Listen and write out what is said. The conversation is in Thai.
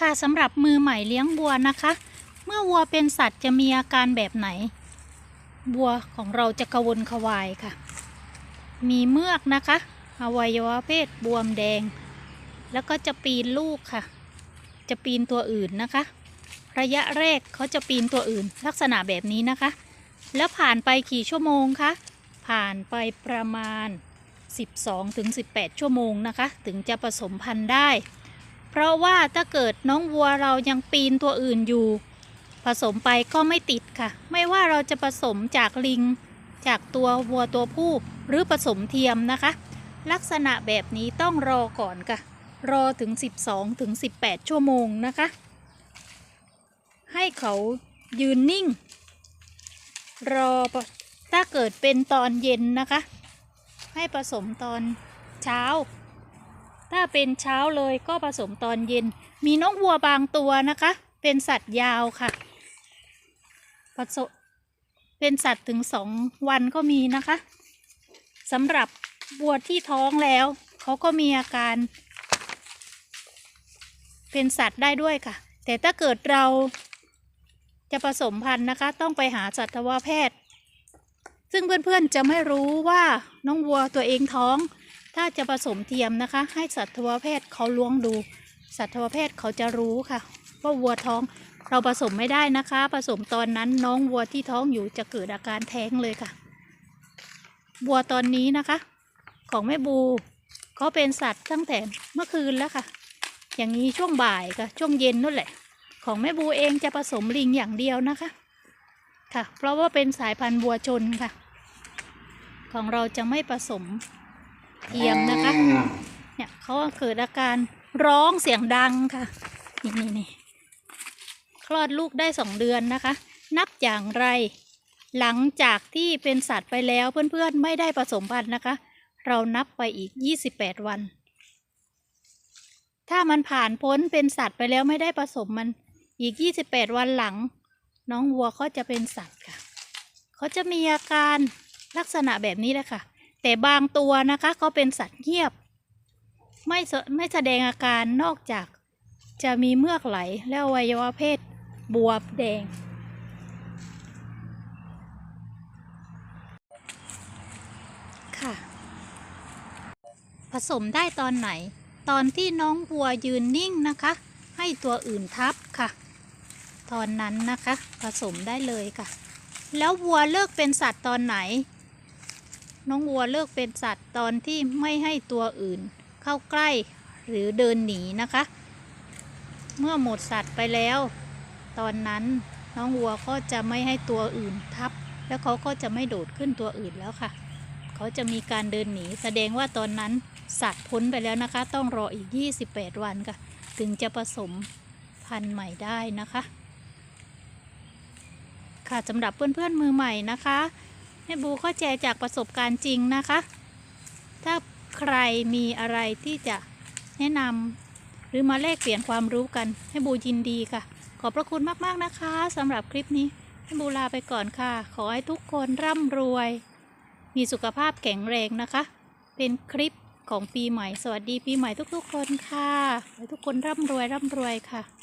ค่ะสำหรับมือใหม่เลี้ยงวัวนะคะ เมื่อวัวเป็นสัตว์จะมีอาการแบบไหน วัวของเราจะกระวนกระวายค่ะ มีเมือกนะคะ อวัยวะเพศบวมแดง แล้วก็จะปีนลูกค่ะ จะปีนตัวอื่นนะคะ ระยะแรกเขาจะปีนตัวอื่น ลักษณะแบบนี้นะคะ แล้วผ่านไปกี่ชั่วโมงคะผ่านไปประมาณ 12-18 ชั่วโมงนะคะ ถึงจะผสมพันธุ์ได้ เพราะว่าถ้าเกิดน้องวัวเรายังปีนตัวอื่นอยู่ ผสมไปก็ไม่ติดค่ะ ไม่ว่าเราจะผสมจากลิง จากตัววัวตัวผู้ หรือผสมเทียมนะคะ ลักษณะแบบนี้ต้องรอก่อนค่ะ รอถึง 12ถึง18 ชั่วโมงนะคะ ให้เขายืนนิ่ง รอถ้าเกิดเป็นตอนเย็นนะคะ ให้ผสมตอนเช้า ถ้าเป็นเช้าเลยก็ผสมตอนเย็น มีน้องวัวบางตัวนะคะ เป็นสัตว์ยาวค่ะผสมเป็นสัตว์ถึงสองวันก็มีนะคะสำหรับวัวที่ท้องแล้ว เขาก็มีอาการ เป็นสัตว์ได้ด้วยค่ะ แต่ถ้าเกิดเราจะผสมพันธุ์นะคะ ต้องไปหาสัตวแพทย์ ซึ่งเพื่อนๆจะไม่รู้ว่าน้องวัวตัวเองท้อง ถ้าจะผสมเทียมนะคะ ให้สัตวแพทย์เขาล้วงดู สัตวแพทย์เขาจะรู้ค่ะว่าวัวท้องเราผสมไม่ได้นะคะ ผสมตอนนั้นน้องวัวที่ท้องอยู่จะเกิดอาการแท้งเลยค่ะ วัวตอนนี้นะคะ ของแม่บูเขาเป็นสัตว์ตั้งแต่เมื่อคืนแล้วค่ะ อย่างนี้ช่วงบ่ายค่ะช่วงเย็นนั่นแหละ ของแม่บูเองจะผสมลิงอย่างเดียวนะคะค่ะ เพราะว่าเป็นสายพันธุ์วัวชนค่ะ ของเราจะไม่ผสม เทียมนะคะ เนี่ยเขาเกิดอาการร้องเสียงดังค่ะ นี่นี่นี่คลอดลูกได้สองเดือนนะคะ นับอย่างไร หลังจากที่เป็นสัตว์ไปแล้วเพื่อนๆไม่ได้ผสมพันธุ์นะคะ เรานับไปอีก 28 วัน ถ้ามันผ่านพ้นเป็นสัตว์ไปแล้วไม่ได้ผสมมันอีก 28 วันหลัง น้องวัวเขาจะเป็นสัตว์ค่ะ เขาจะมีอาการลักษณะแบบนี้แหละค่ะ แต่บางตัวนะคะเขาเป็นสัตว์เงียบ ไม่ไม่แสดงอาการนอกจากจะมีเมือกไหลและอวัยวะเพศบวมแดง ค่ะ ผสมได้ตอนไหน ตอนที่น้องวัวยืนนิ่งนะคะ ให้ตัวอื่นทับค่ะ ตอนนั้นนะคะ ผสมได้เลยค่ะ แล้ววัวเลิกเป็นสัตว์ตอนไหน น้องวัวเลิกเป็นสัตว์ตอนที่ไม่ให้ตัวอื่น เข้าใกล้หรือเดินหนีนะคะ เมื่อหมดสัตว์ไปแล้ว ตอนนั้นน้องวัวก็จะไม่ให้ตัวอื่นทับ แล้วเขาก็จะไม่โดดขึ้นตัวอื่นแล้วค่ะ เขาจะมีการเดินหนี แสดงว่าตอนนั้นสัตว์พ้นไปแล้วนะคะ ต้องรออีก 28 วันค่ะ ถึงจะผสมพันธุ์ใหม่ได้นะคะ ค่ะสำหรับเพื่อนๆมือใหม่นะคะ แม่บูเข้าใจจากประสบการณ์จริงนะคะ ถ้าใครมีอะไรที่จะแนะนำหรือมาแลกเปลี่ยนความรู้กันให้บูยินดีค่ะ ขอบพระคุณมากๆนะคะสำหรับคลิปนี้ให้บูลาไปก่อนค่ะ ขอให้ทุกคนร่ำรวย มีสุขภาพแข็งแรงนะคะ เป็นคลิปของปีใหม่ สวัสดีปีใหม่ทุกๆคนค่ะขอให้ทุกคนร่ำรวยร่ำรวยค่ะ